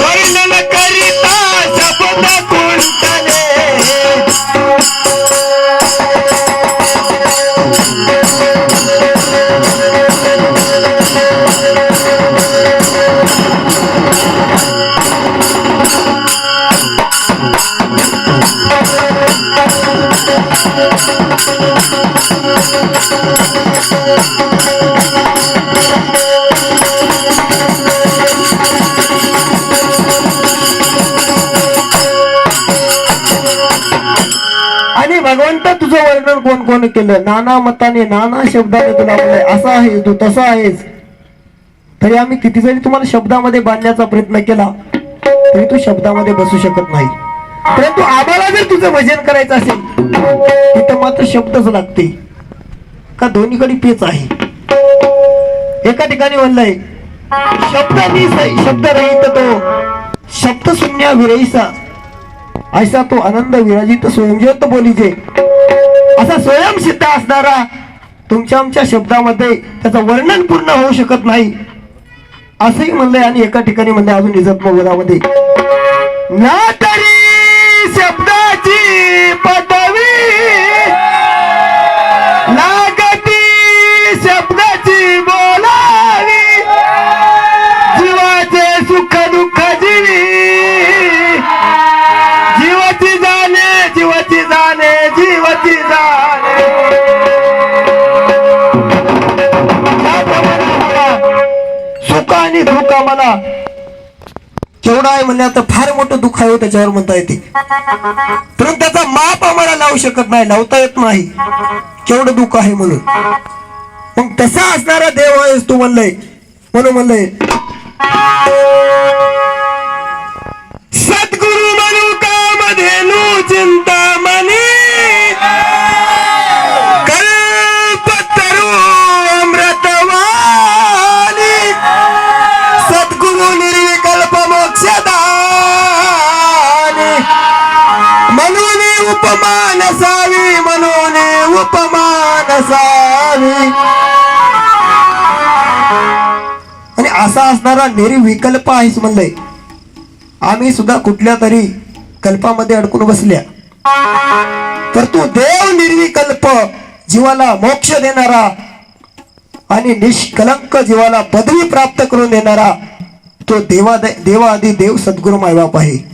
वर्णन करिता शब्द कुंतले आणि कोणतं तुझं वर्णन कोण कोण केलं? नाना मताने नाना शब्दाने तुला म्हणलंय असा आहेस तू तसा आहेस. तरी आम्ही किती जरी तुम्हाला शब्दामध्ये बांधण्याचा प्रयत्न केला तरी तू शब्दामध्ये बसू शकत नाही. परंतु आम्हाला जर तुझं भजन करायचं असेल तिथं मात्र शब्दच लागते. का दोन्हीकडे पेच आहे? एका ठिकाणी म्हणलंय शब्द शब्द रहित तो. शब्द शून्य विरहिसा. ऐसा तो आनंद विराजित स्वयंज्योत बोलीचे असा स्वयंसिद्ध असणारा तुमच्या आमच्या शब्दामध्ये त्याचं वर्णन पूर्ण होऊ शकत नाही. असंही म्हणलंय आणि एका ठिकाणी म्हणलंय अजून इजत मोगरामध्ये ना तरी शब्द सुख आणि दुःख केवढा आहे म्हणले आता फार मोठं दुःख आहे हो त्याच्यावर म्हणता येते. परंतु त्याचा माप आम्हाला लावू शकत नाही लावता येत नाही. केवढं दुःख आहे म्हणून. मग तसा असणारा देव आहेस तू म्हणलंय. म्हणून म्हणलंय निर्विकल्प म्हणून उपमान सावी म्हणून उपमान सावी. आणि असा असणारा निर्विकल्प आहेच म्हणलंय. आम्ही सुद्धा कुठल्या तरी कल्पामध्ये अडकून बसल्या. तर तू देव निर्विकल्प जीवाला मोक्ष देणारा आणि निष्कलंक जीवाला पदवी प्राप्त करून देणारा तो देवा देवा आधी देव सद्गुरु मायबाप आहे